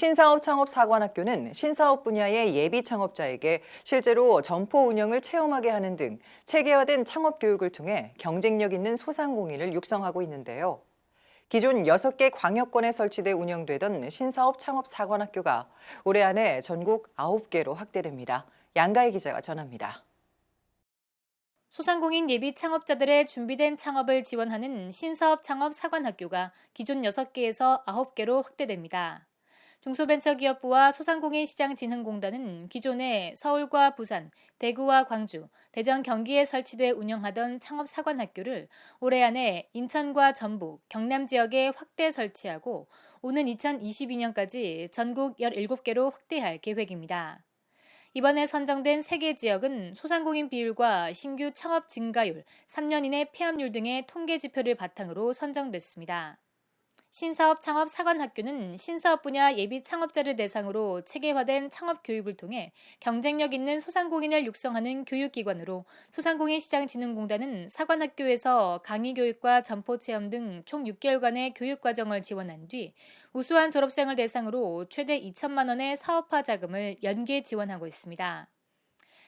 신사업 창업 사관학교는 신사업 분야의 예비 창업자에게 실제로 점포 운영을 체험하게 하는 등 체계화된 창업 교육을 통해 경쟁력 있는 소상공인을 육성하고 있는데요. 기존 6개 광역권에 설치돼 운영되던 신사업 창업 사관학교가 올해 안에 전국 9개로 확대됩니다. 양가희 기자가 전합니다. 소상공인 예비 창업자들의 준비된 창업을 지원하는 신사업 창업 사관학교가 기존 6개에서 9개로 확대됩니다. 중소벤처기업부와 소상공인시장진흥공단은 기존에 서울과 부산, 대구와 광주, 대전, 경기에 설치돼 운영하던 창업사관학교를 올해 안에 인천과 전북, 경남 지역에 확대 설치하고 오는 2022년까지 전국 17개로 확대할 계획입니다. 이번에 선정된 3개 지역은 소상공인 비율과 신규 창업 증가율, 3년 이내 폐업률 등의 통계 지표를 바탕으로 선정됐습니다. 신사업 창업 사관학교는 신사업 분야 예비 창업자를 대상으로 체계화된 창업 교육을 통해 경쟁력 있는 소상공인을 육성하는 교육기관으로 소상공인시장진흥공단은 사관학교에서 강의 교육과 점포 체험 등 총 6개월간의 교육 과정을 지원한 뒤 우수한 졸업생을 대상으로 최대 2천만 원의 사업화 자금을 연계 지원하고 있습니다.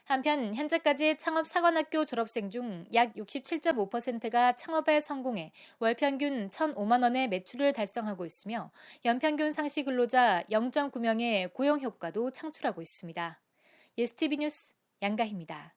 한편 현재까지 창업 사관학교 졸업생 중 약 67.5%가 창업에 성공해 월 평균 1,005만 원의 매출을 달성하고 있으며 연평균 상시 근로자 0.9명의 고용 효과도 창출하고 있습니다. 예스티비 뉴스 양가희입니다.